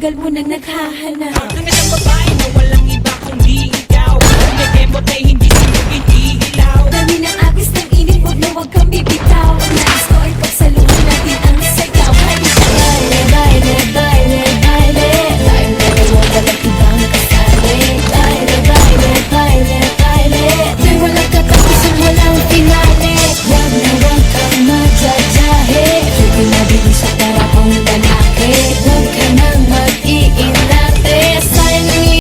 tagal mo nang naghahanap.